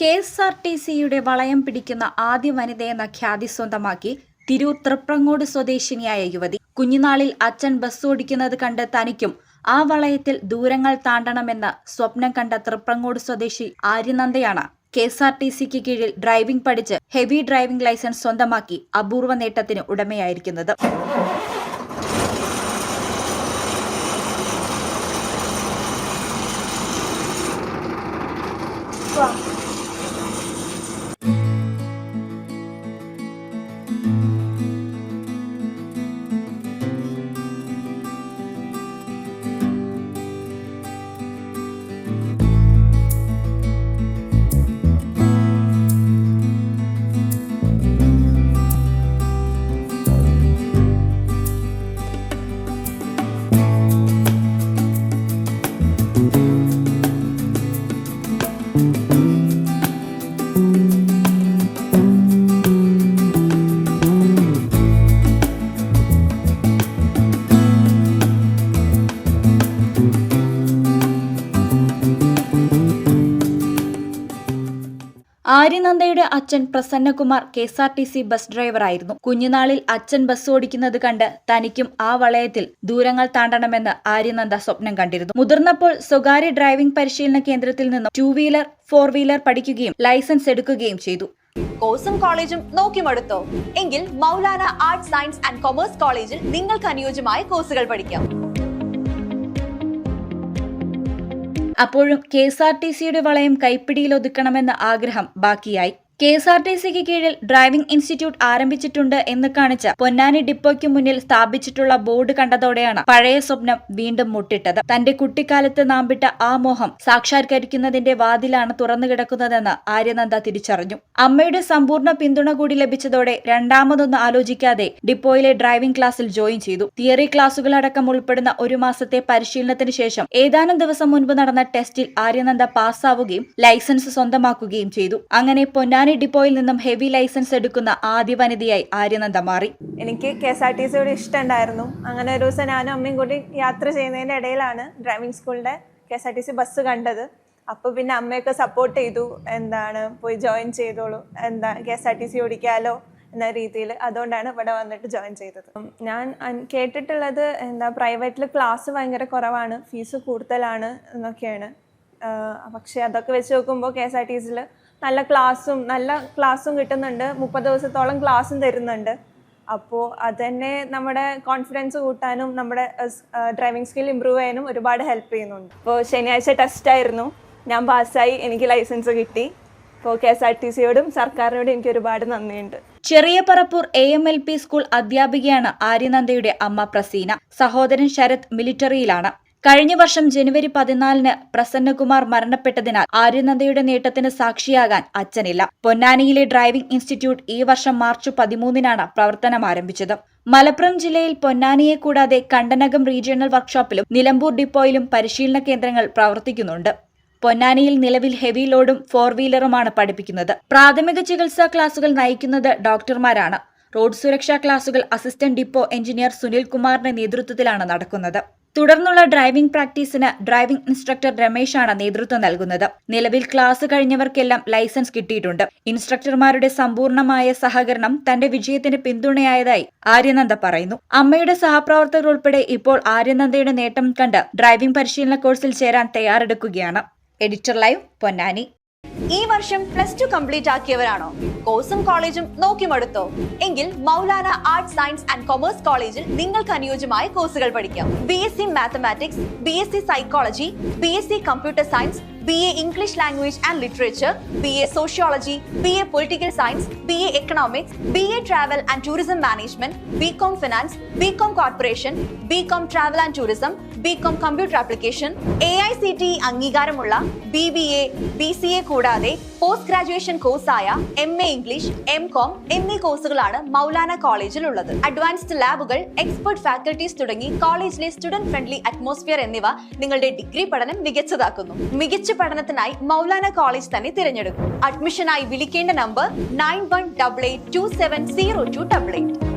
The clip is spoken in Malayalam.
കെ എസ് ആർ ടി സിയുടെ വളയം പിടിക്കുന്ന ആദ്യ വനിതയെന്ന ഖ്യാതി സ്വന്തമാക്കി തിരൂർ തൃപ്രങ്ങോട് സ്വദേശിനിയായ യുവതി. കുഞ്ഞുനാളിൽ അച്ഛൻ ബസ് ഓടിക്കുന്നത് കണ്ട് തനിക്കും ആ വളയത്തിൽ ദൂരങ്ങൾ താണ്ടണമെന്ന് സ്വപ്നം കണ്ട തൃപ്രങ്ങോട് സ്വദേശി ആര്യനന്ദയാണ് കെ എസ് ആർ ടി സിക്ക് കീഴിൽ ഡ്രൈവിംഗ് പഠിച്ച് ഹെവി ഡ്രൈവിംഗ് ലൈസൻസ് സ്വന്തമാക്കി അപൂർവ നേട്ടത്തിന് ഉടമയായിരിക്കുന്നത്. ആര്യനന്ദയുടെ അച്ഛൻ Prasannakumar K S R T C bus ഡ്രൈവറായിരുന്നു. കുഞ്ഞുനാളിൽ അച്ഛൻ ബസ് ഓടിക്കുന്നത് കണ്ട് തനിക്കും ആ വളയത്തിൽ ദൂരങ്ങൾ താണ്ടണമെന്ന് ആര്യനന്ദ സ്വപ്നം കണ്ടിരുന്നു. മുതിർന്നപ്പോൾ സ്വകാര്യ ഡ്രൈവിംഗ് പരിശീലന കേന്ദ്രത്തിൽ നിന്നും ടൂ വീലർ ഫോർ വീലർ പഠിക്കുകയും ലൈസൻസ് എടുക്കുകയും ചെയ്തു. കോഴ്സും കോളേജും നോക്കി മടുത്തോ? എങ്കിൽ Maulana arts science and commerce കോളേജിൽ നിങ്ങൾക്ക് അനുയോജ്യമായ കോഴ്സുകൾ പഠിക്കാം. അപ്പോഴും കെ എസ് ആർ ടി സിയുടെ വളയം കൈപ്പിടിയിൽ ഒതുക്കണമെന്ന ആഗ്രഹം ബാക്കിയായി കെ എസ് ആർ ടി സിക്ക് കീഴിൽ ഡ്രൈവിംഗ് ഇൻസ്റ്റിറ്റ്യൂട്ട് ആരംഭിച്ചിട്ടുണ്ട് എന്ന് കാണിച്ച പൊന്നാനി ഡിപ്പോയ്ക്ക് മുന്നിൽ സ്ഥാപിച്ചിട്ടുള്ള ബോർഡ് കണ്ടതോടെയാണ് പഴയ സ്വപ്നം വീണ്ടും മുട്ടിട്ടത്. തന്റെ കുട്ടിക്കാലത്ത് നാമ്പിട്ട ആ മോഹം സാക്ഷാത്കരിക്കുന്നതിന്റെ വാതിലാണ് തുറന്നു കിടക്കുന്നതെന്ന് ആര്യനന്ദ തിരിച്ചറിഞ്ഞു. അമ്മയുടെ സമ്പൂർണ പിന്തുണ കൂടി ലഭിച്ചതോടെ രണ്ടാമതൊന്ന് ആലോചിക്കാതെ ഡിപ്പോയിലെ ഡ്രൈവിംഗ് ക്ലാസ്സിൽ ജോയിൻ ചെയ്തു. തിയറി ക്ലാസുകളടക്കം ഉൾപ്പെടുന്ന ഒരു മാസത്തെ പരിശീലനത്തിന് ശേഷം ഏതാനും ദിവസം മുൻപ് നടന്ന ടെസ്റ്റിൽ ആര്യനന്ദ പാസ്സാവുകയും ലൈസൻസ് സ്വന്തമാക്കുകയും ചെയ്തു. അങ്ങനെ പൊന്നാനി ഡിപ്പോയിൽ നിന്നും ഹെവി ലൈസൻസ് എടുക്കുന്ന ആദ്യ വനിതയായി ആര്യനന്ദ മാറി. എനിക്ക് കെ എസ് ആർ ടി സിയോട് ഇഷ്ടമുണ്ടായിരുന്നു. അങ്ങനെ ഒരു ദിവസം ഞാനും അമ്മയും കൂടി യാത്ര ചെയ്യുന്നതിന്റെ ഇടയിലാണ് ഡ്രൈവിംഗ് സ്കൂളിന്റെ K S R T C bus കണ്ടത്. അപ്പോൾ പിന്നെ അമ്മയൊക്കെ സപ്പോർട്ട് ചെയ്തു. എന്താണ് പോയി ജോയിൻ ചെയ്തോളൂ. എന്താ K S R T C ഓടിക്കാലോ എന്ന രീതിയിൽ അതുകൊണ്ടാണ് ഇവിടെ വന്നിട്ട് ജോയിൻ ചെയ്തത്. ഞാൻ കേട്ടിട്ടുള്ളത് എന്താ പ്രൈവറ്റിൽ ക്ലാസ് ഭയങ്കര കുറവാണ്. ഫീസ് കൂടുതലാണ് എന്നൊക്കെയാണ്. പക്ഷേ അതൊക്കെ വെച്ച് നോക്കുമ്പോൾ കെ എസ് ആർ ടി സിയിൽ നല്ല ക്ലാസ്സും നല്ല ക്ലാസ്സും കിട്ടുന്നുണ്ട്. മുപ്പത് ദിവസത്തോളം ക്ലാസ്സും തരുന്നുണ്ട്. അപ്പോൾ അതന്നെ നമ്മുടെ കോൺഫിഡൻസ് കൂട്ടാനും നമ്മുടെ ഡ്രൈവിംഗ് സ്കിൽ ഇമ്പ്രൂവ് ചെയ്യാനും ഒരുപാട് ഹെൽപ്പ് ചെയ്യുന്നുണ്ട്. അപ്പോൾ ശനിയാഴ്ച ടെസ്റ്റ് ആയിരുന്നു. ഞാൻ പാസ്സായി എനിക്ക് ലൈസൻസ് കിട്ടി. ഇപ്പോൾ കെ എസ് ആർ ടി സിയോടും സർക്കാരിനോടും എനിക്ക് ഒരുപാട് നന്ദിയുണ്ട്. ചെറിയ Parappur A M L P school അധ്യാപികയാണ് ആര്യനന്ദയുടെ അമ്മ പ്രസീന. സഹോദരൻ ശരത് മിലിറ്ററിയിലാണ് കഴിഞ്ഞ വർഷം ജനുവരി പതിനാലിന് പ്രസന്നകുമാർ മരണപ്പെട്ടതിനാൽ ആര്യനന്ദയുടെ നേട്ടത്തിന് സാക്ഷിയാകാൻ അച്ഛനില്ല. പൊന്നാനിയിലെ ഡ്രൈവിംഗ് ഇൻസ്റ്റിറ്റ്യൂട്ട് ഈ വർഷം മാർച്ച് പതിമൂന്നിനാണ് പ്രവർത്തനം ആരംഭിച്ചത്. മലപ്പുറം ജില്ലയിൽ പൊന്നാനിയെ കൂടാതെ കണ്ടനകം റീജിയണൽ വർക്ക്ഷോപ്പിലും നിലമ്പൂർ ഡിപ്പോയിലും പരിശീലന കേന്ദ്രങ്ങൾ പ്രവർത്തിക്കുന്നുണ്ട്. പൊന്നാനിയിൽ നിലവിൽ ഹെവി ലോഡും ഫോർ വീലറുമാണ് പഠിപ്പിക്കുന്നത്. പ്രാഥമിക ചികിത്സാ ക്ലാസുകൾ നയിക്കുന്നത് ഡോക്ടർമാരാണ്. റോഡ് സുരക്ഷാ ക്ലാസുകൾ അസിസ്റ്റന്റ് ഡിപ്പോ എഞ്ചിനീയർ സുനിൽ കുമാറിന്റെ നേതൃത്വത്തിലാണ് നടക്കുന്നത്. തുടർന്നുള്ള ഡ്രൈവിംഗ് പ്രാക്ടീസിന് ഡ്രൈവിംഗ് ഇൻസ്ട്രക്ടർ രമേശാണ് നേതൃത്വം നൽകുന്നത്. നിലവിൽ ക്ലാസ് കഴിഞ്ഞവർക്കെല്ലാം ലൈസൻസ് കിട്ടിയിട്ടുണ്ട്. ഇൻസ്ട്രക്ടർമാരുടെ സമ്പൂർണമായ സഹകരണം തന്റെ വിജയത്തിന് പിന്തുണയായതായി ആര്യനന്ദ പറയുന്നു. അമ്മയുടെ സഹപ്രവർത്തകർ ഉൾപ്പെടെ ഇപ്പോൾ ആര്യനന്ദയുടെ നേട്ടം കണ്ട് ഡ്രൈവിംഗ് പരിശീലന കോഴ്സിൽ ചേരാൻ തയ്യാറെടുക്കുകയാണ്. Editor live Ponnani. ഈ വർഷം പ്ലസ് ടു കംപ്ലീറ്റ് ആക്കിയവരാണോ? കോഴ്സും കോളേജും നോക്കി മടുത്തോ? എങ്കിൽ Maulana arts science and commerce കോളേജിൽ നിങ്ങൾക്ക് അനുയോജ്യമായ കോഴ്സുകൾ പഠിക്കാം. B S C mathematics B S C psychology B S C computer science B A English language and literature B A sociology B A political science B A economics B A travel and tourism management B com finance B com corporation B com travel and tourism B com computer application A I C T അംഗീകാരമുള്ള B B A B C A കൂടാതെ post graduation കോഴ്സായ M A English M com എന്നീ കോഴ്സുകളാണ് മൗലാന കോളേജിൽ ഉള്ളത് അഡ്വാൻസ്ഡ് ലാബുകൾ എക്സ്പെർട്ട് ഫാക്കൽറ്റീസ് തുടങ്ങി കോളേജിലെ സ്റ്റുഡന്റ് ഫ്രണ്ട്ലി അറ്റ്മോസ്ഫിയർ എന്നിവ നിങ്ങളുടെ ഡിഗ്രി പഠനം മികച്ചതാക്കുന്നു. മികച്ച പഠനത്തിനായി മൗലാന കോളേജ് തന്നെ തിരഞ്ഞെടുക്കും. അഡ്മിഷനായി വിളിക്കേണ്ട number nine one double eight two seven zero two double eight